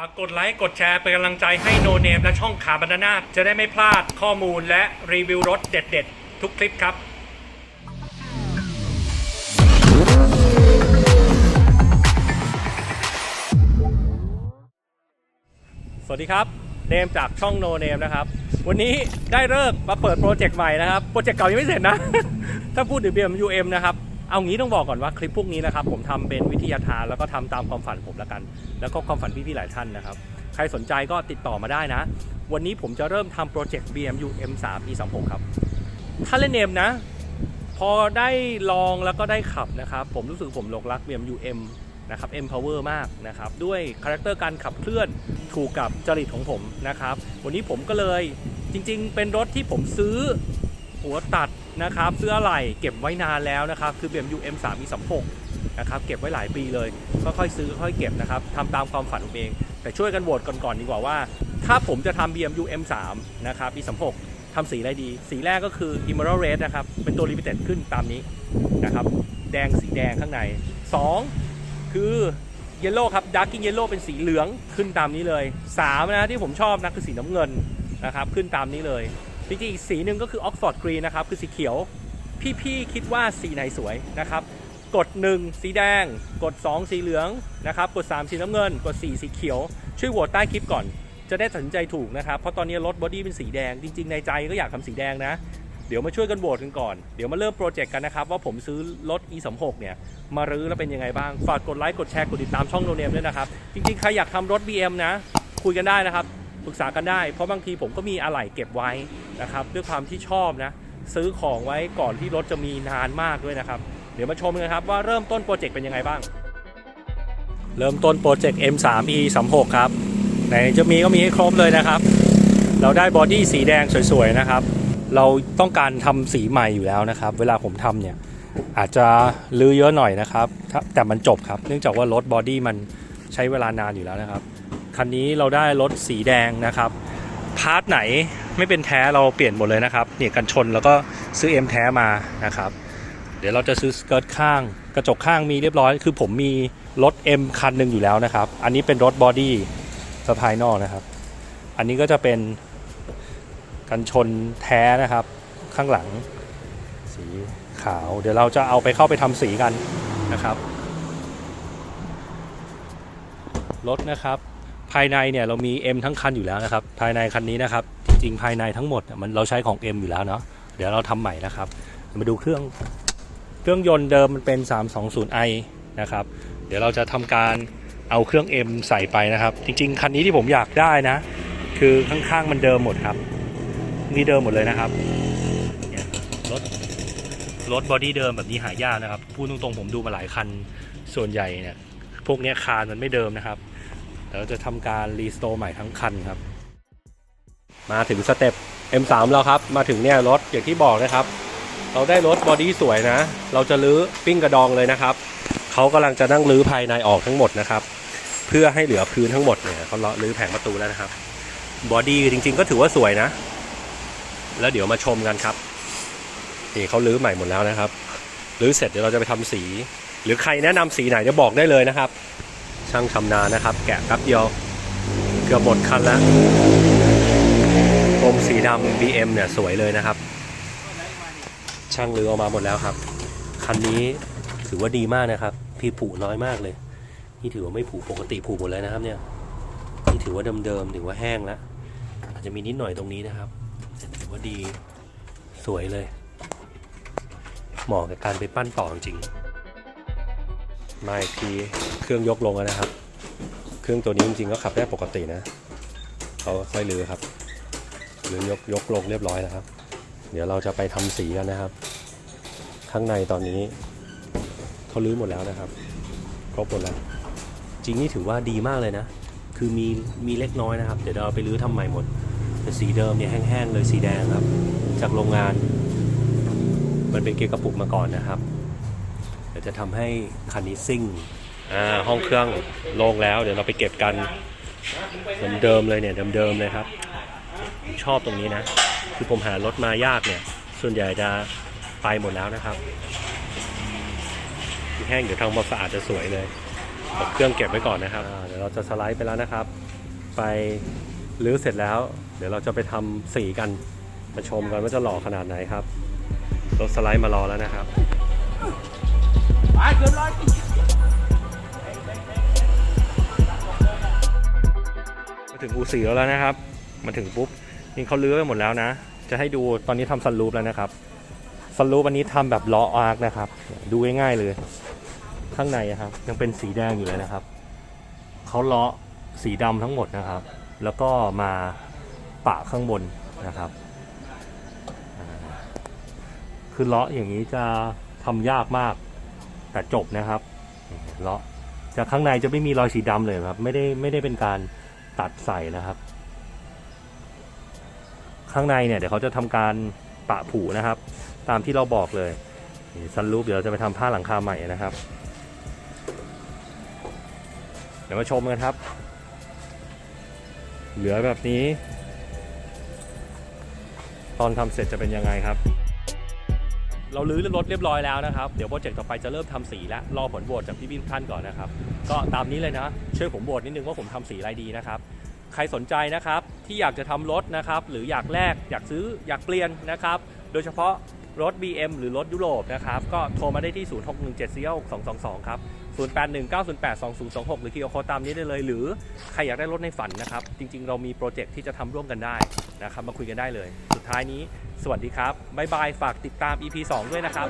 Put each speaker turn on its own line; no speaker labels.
ฝากกดไลค์ กดแชร์ เป็นกำลังใจให้โนเนมและช่องขาบันนาจะได้ไม่พลาดข้อมูลและรีวิวรถเด็ดๆ ทุกคลิปครับสวัสดีครับ เนมจากช่องโนเนมนะครับ วันนี้ได้เลิกษ์มาเปิดโปรเจกต์ใหม่นะครับ โปรเจกต์เก่ายังไม่เสร็จนะ ถ้าพูดถึง BMUM นะครับ เอางี้ต้องบอกก่อนว่าคลิปพวกนี้นะครับผมทำเป็นวิทยาทานแล้วก็ทำตามความฝันผมล้วกัน แล้วก็ความฝันพี่ๆหลายท่านนะครับ ใครสนใจก็ติดต่อมาได้นะ วันนี้ผมจะเริ่มทำโปรเจกต์ BMU M3 E36 ครับ ถ้าเล่นเนมนะ พอได้ลองแล้วก็ได้ขับนะครับ ผมรู้สึกผมหลงรัก BMU M นะครับ M Power มากนะครับ ด้วยคาแรคเตอร์การขับเคลื่อนถูกกับจริตของผมนะครับ วันนี้ผมก็เลยจริง ๆ เป็นรถที่ผมซื้อหัวตัด นะครับซื้ออะไหล่เก็บไว้นานแล้วนะครับคือ BMU M3 E36 นะครับเก็บไว้หลายปีเลยค่อยๆซื้อค่อยเก็บนะครับทำตามความฝันผมเอง แต่ช่วยกันโหวตก่อนๆดีกว่าว่า ถ้าผมจะทำ BMU M3 นะครับ E36 ทำสีอะไรดี สีแรกก็คือ Emerald Red นะครับเป็นตัว Limited ขึ้นตามนี้นะครับแดงสีแดงข้างใน 2 คือ Yellow ครับ Darking Yellow เป็นสีเหลืองขึ้นตามนี้เลย 3 นะที่ผมชอบนะคือสีน้ำเงินนะครับขึ้นตามนี้เลย จริงๆอีกสีหนึ่งก็คือ Oxford Green นะครับคือสีเขียว พี่ๆคิดว่าสีไหนสวยนะครับ กด 1 สีแดง กด 2 สีเหลืองนะครับกด 3 สีน้ำเงิน กด 4 สีเขียว ช่วยโหวตใต้คลิปก่อน จะได้ตัดสินใจถูกนะครับเพราะตอนนี้รถบอดี้เป็นสีแดง จริง ๆ ในใจก็อยากทำสีแดงนะเดี๋ยวมาช่วยกันโหวตกันก่อน เดี๋ยวมาเริ่มโปรเจกต์กันนะครับ ว่าผมซื้อรถ e36 เนี่ย มารื้อแล้วเป็นยังไงบ้าง ฝากกดไลค์ กดแชร์ กดติดตามช่องโนเนมด้วยนะครับ จริงๆ ใครอยากทำรถ BM นะ คุยกันได้นะครับ ปรึกษากันได้ เพราะบางทีผมก็มีอะไหล่เก็บไว้นะครับด้วยความที่ชอบนะ ซื้อของไว้ก่อนที่รถจะมีนานมากด้วยนะครับ เดี๋ยวมาชมกันครับว่าเริ่มต้นโปรเจกต์เป็นยังไงบ้าง เริ่มต้นโปรเจกต์ M3E36 ครับไหนจะมีก็มีให้ครบเลยนะครับ เราได้บอดี้สีแดงสวยๆนะครับ เราต้องการทำสีใหม่อยู่แล้วนะครับ เวลาผมทำเนี่ยอาจจะลื้อเยอะหน่อยนะครับ แต่มันจบครับ เนื่องจากว่ารถบอดี้มันใช้เวลานานอยู่แล้วนะครับ คันนี้เราได้รถสีแดงนะครับ พาร์ทไหนไม่เป็นแท้เราเปลี่ยนหมดเลยนะครับเนี่ยกันชนแล้วก็ซื้อ M แท้มานะครับ เดี๋ยวเราจะซื้อสเกิร์ตข้าง กระจกข้างมีเรียบร้อย คือผมมีรถ M คันหนึ่งอยู่แล้วนะครับ อันนี้เป็นรถบอดี้สภายนอกนะครับ อันนี้ก็จะเป็นกันชนแท้นะครับ ข้างหลังสีขาว เดี๋ยวเราจะเอาไปเข้าไปทำสีกันนะครับรถนะครับายในเนี่ยเรามี M ทั้งคันอยู่แล้วนะครับ ภายในคันนี้นะครับ จริงๆภายในทั้งหมดมันเราใช้ของ M อยู่แล้วเนาะเดี๋ยวเราทำใหม่นะครับ มาดูเครื่องเครื่องยนต์เดิมมันเป็น 320i นะครับ เดี๋ยวเราจะทำการเอาเครื่อง M ใส่ไปนะครับ จริง ๆ คันนี้ที่ผมอยากได้นะ คือข้างๆมันเดิมหมดครับ นี่เดิมหมดเลยนะครับรถรถบอดี้เดิมแบบนี้หายากนะครับพูดตรงๆผมดูมาหลายคันส่วนใหญ่เนี่ยพวกนี้คานมันไม่เดิมนะครับ ดี๋ยวเราจะทำการรีสโตร์ใหม่ทั้งคันครับ มาถึงสเต็ป M3 แล้วครับ มาถึงเนี่ยรถอย่างที่บอกนะครับ เราได้รถบอดี้สวยนะ เราจะรื้อปิ้งกระดองเลยนะครับ เขากำลังจะนั่งรื้อภายในออกทั้งหมดนะครับ เพื่อให้เหลือพื้นทั้งหมดเนี่ยเขาเลาะรื้อแผงประตูแล้วนะครับ บอดี้จริง ๆ ก็ถือว่าสวยนะ แล้วเดี๋ยวมาชมกันครับนี่เขารื้อใหม่หมดแล้วนะครับรื้อเสร็จเดี๋ยวเราจะไปทำสี หรือใครแนะนำสีไหนจะบอกได้เลยนะครับ ช่างชำนาญนะครับ แกะแป๊บเดียว เกือบหมดคันแล้วกรมสีดำ BM เนี่ยสวยเลยนะครับ ช่างรื้อออกมาหมดแล้วครับ คันนี้ถือว่าดีมากนะครับ พี่ผูน้อยมากเลย นี่ถือว่าไม่ผูปกติผูหมดเลยนะครับเนี่ยนี่ถือว่าเดิมๆถือว่าแห้งแล้วอาจจะมีนิดหน่อยตรงนี้นะครับถือว่าดีสวยเลยเหมาะกับการไปปั้นต่อจริง มาอีกทีเครื่องยกลงแล้วนะครับ เครื่องตัวนี้จริงๆก็ขับได้ปกตินะเขาค่อยลือครับหรือยกยกลงเรียบร้อยแล้วครับ เดี๋ยวเราจะไปทำสีกันนะครับ ข้างในตอนนี้เขาลื้อหมดแล้วนะครับ ครบหมดแล้ว จริงนี่ถือว่าดีมากเลยนะ คือมีมีเล็กน้อยนะครับ เดี๋ยวเราไปรื้อทำใหม่หมดแต่สีเดิมเนี่ยแห้งๆเลยสีแดงครับ จากโรงงาน มันเป็นเกียร์กระปุกมาก่อนนะครับ ดี๋ยวจะทำให้คันนี้ซิ่งอ่าห้องเครื่องโล่งแล้ว เดี๋ยวเราไปเก็บกันเหมือนเดิมเลยเนี่ยเดิมๆเลยครับชอบตรงนี้นะ คือผมหารถมายากเนี่ย ส่วนใหญ่จะไปหมดแล้วนะครับที่แห้งเดี๋ยวทำความสะอาดจะสวยเลยกดเครื่องเก็บไว้ก่อนนะครับเดี๋ยวเราจะสไลด์ไปแล้วนะครับ ไปรื้อเสร็จแล้ว เดี๋ยวเราจะไปทำสีกันมาชมกันว่าจะหล่อขนาดไหนครับรถสไลด์มารอแล้วนะครับ
ไปเกินร้อย
มาถึงอูสีแล้วนะครับ มาถึงปุ๊บนี่เขาลื้อไปหมดแล้วนะ จะให้ดูตอนนี้ทำซันรูปแล้วนะครับซันรูปอันนี้ทำแบบล้ออาร์คนะครับ ดูง่ายๆเลย ข้างในอะครับ ยังเป็นสีแดงอยู่เลยนะครับเขาล้อสีดำทั้งหมดนะครับ แล้วก็มาปะข้างบนนะครับคือเล้ออย่างนี้จะทำยากมาก แต่จบนะครับเล้อจากข้างในจะไม่มีรอยสีดำเลยครับ ไม่ได้ไม่ได้เป็นการตัดใส่นะครับ ข้างในเนี่ยเดี๋ยวเขาจะทำการปะผูนะครับ ตามที่เราบอกเลยซันรูปเดี๋ยวเราจะไปทำผ้าหลังคาใหม่นะครับ เดี๋ยวมาชมกันครับ เหลือแบบนี้ ตอนทำเสร็จจะเป็นยังไงครับ เราลื้อรถเรียบร้อยแล้วนะครับ เดี๋ยวโปรเจกต์ต่อไปจะเริ่มทำสีแล้วรอผลโหวตจากพี่บิ๊กท่านก่อนนะครับ ก็ตามนี้เลยนะช่วยผมโหวตนิดนึงว่าผมทำสีอะไรดีนะครับ ใครสนใจนะครับที่อยากจะทำรถนะครับ หรืออยากแลกอยากซื้ออยากเปลี่ยนนะครับ โดยเฉพาะรถ BM หรือรถยุโรปนะครับ ก็โทรมาได้ที่ 0617462222 ครับ 0819082026 หรือคีย์โคตามนี้ได้เลย หรือใครอยากได้รถในฝันนะครับ จริง ๆ เรามีโปรเจกต์ที่จะทำร่วมกันได้นะครับ มาคุยกันได้เลย สุดท้ายนี้ สวัสดีครับ บ๊ายบาย ฝากติดตาม EP 2 ด้วยนะครับ